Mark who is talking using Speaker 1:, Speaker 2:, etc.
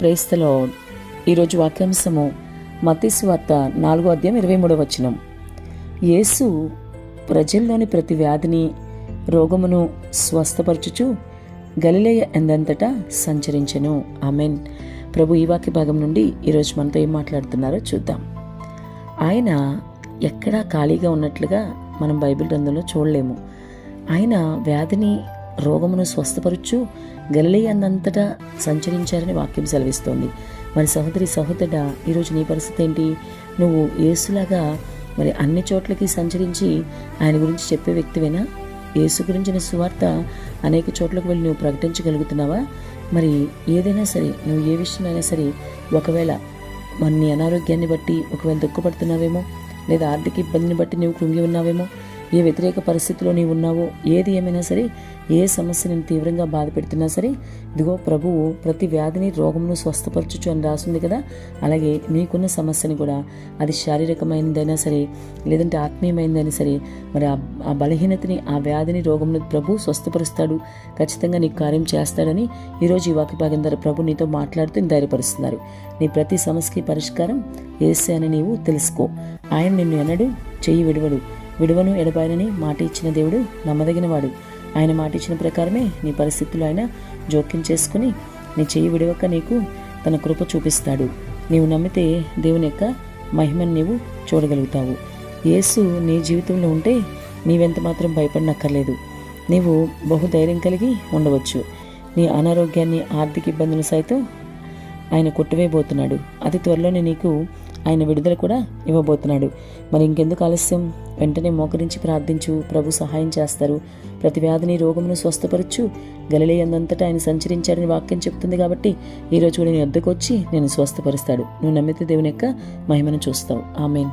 Speaker 1: ప్రేస్తలో ఈరోజు వాక్యాంశము మతీసు వార్త నాలుగో అధ్యాయం ఇరవై మూడవ వచనం. యేసు ప్రజల్లోని ప్రతి వ్యాధిని రోగమును స్వస్థపరచుచు గలిలేయ ఎందంతటా సంచరించెను. ఆమెన్. ప్రభు ఈ వాక్య భాగం నుండి ఈరోజు మనతో ఏం మాట్లాడుతున్నారో చూద్దాం. ఆయన ఎక్కడా ఖాళీగా ఉన్నట్లుగా మనం బైబిల్ గ్రంథంలో చూడలేము. ఆయన వ్యాధిని రోగమును స్వస్థపరచు గలలియన్నంతటా సంచరించారని వాక్యం సెలవిస్తోంది. మరి సహోదరి సహోదరుడ ఈరోజు నీ పరిస్థితి ఏంటి? నువ్వు ఏసులాగా మరి అన్ని చోట్లకి సంచరించి ఆయన గురించి చెప్పే వ్యక్తివేనా? యేసు గురించిన సువార్త అనేక చోట్లకు వెళ్ళి నువ్వు ప్రకటించగలుగుతున్నావా? మరి ఏదైనా సరే నువ్వు ఏ విషయమైనా సరే ఒకవేళ మరి నీ అనారోగ్యాన్ని బట్టి ఒకవేళ దుఃఖపడుతున్నావేమో లేదా ఆర్థిక ఇబ్బందిని బట్టి నువ్వు కృంగి ఉన్నావేమో ఏ వ్యతిరేక పరిస్థితిలో నీవు ఉన్నావో ఏది ఏమైనా సరే ఏ సమస్య నేను తీవ్రంగా బాధ పెడుతున్నా సరే ఇదిగో ప్రభువు ప్రతి వ్యాధిని రోగమును స్వస్థపరచుచు అని రాసింది కదా? అలాగే నీకున్న సమస్యని కూడా అది శారీరకమైనదైనా సరే లేదంటే ఆత్మీయమైనదైనా సరే మరి ఆ బలహీనతని ఆ వ్యాధిని రోగమును ప్రభు స్వస్థపరుస్తాడు ఖచ్చితంగా నీకు కార్యం చేస్తాడని ఈరోజు ఈ వాక్య భాగం ద్వారా ప్రభు నీతో మాట్లాడుతూ ధైర్యపరుస్తున్నారు. నీ ప్రతి సమస్యకి పరిష్కారం ఏసే అని నీవు తెలుసుకో. ఆయన నిన్ను అనడు చెయ్యి విడవడు. విడువను ఎడబాయనని మాట ఇచ్చిన దేవుడు నమ్మదగినవాడు. ఆయన మాట ఇచ్చిన ప్రకారమే నీ పరిస్థితులు ఆయన జోక్యం చేసుకుని నీ చెయ్యి విడవక నీకు తన కృప చూపిస్తాడు. నీవు నమ్మితే దేవుని యొక్క మహిమను నీవు చూడగలుగుతావు. యేసు నీ జీవితంలో ఉంటే నీవెంత మాత్రం భయపడనక్కర్లేదు. నీవు బహుధైర్యం కలిగి ఉండవచ్చు. నీ అనారోగ్యాన్ని ఆర్థిక ఇబ్బందులు సైతం ఆయన కొట్టువేయబోతున్నాడు. అతి త్వరలోనే నీకు ఆయన విడుదల కూడా ఇవ్వబోతున్నాడు. మరి ఇంకెందుకు ఆలస్యం? వెంటనే మోకరించి ప్రార్థించు. ప్రభు సహాయం చేస్తారు. ప్రతి వ్యాధిని రోగమును స్వస్థపరచు. గలలేయందంతటా ఆయన సంచరించాడని వాక్యం చెప్తుంది కాబట్టి ఈరోజు కూడా నేను వద్దకు వచ్చి నేను స్వస్థపరుస్తాడు. నువ్వు నమ్మితే దేవుని యొక్క మహిమను చూస్తావు. ఆమెన్.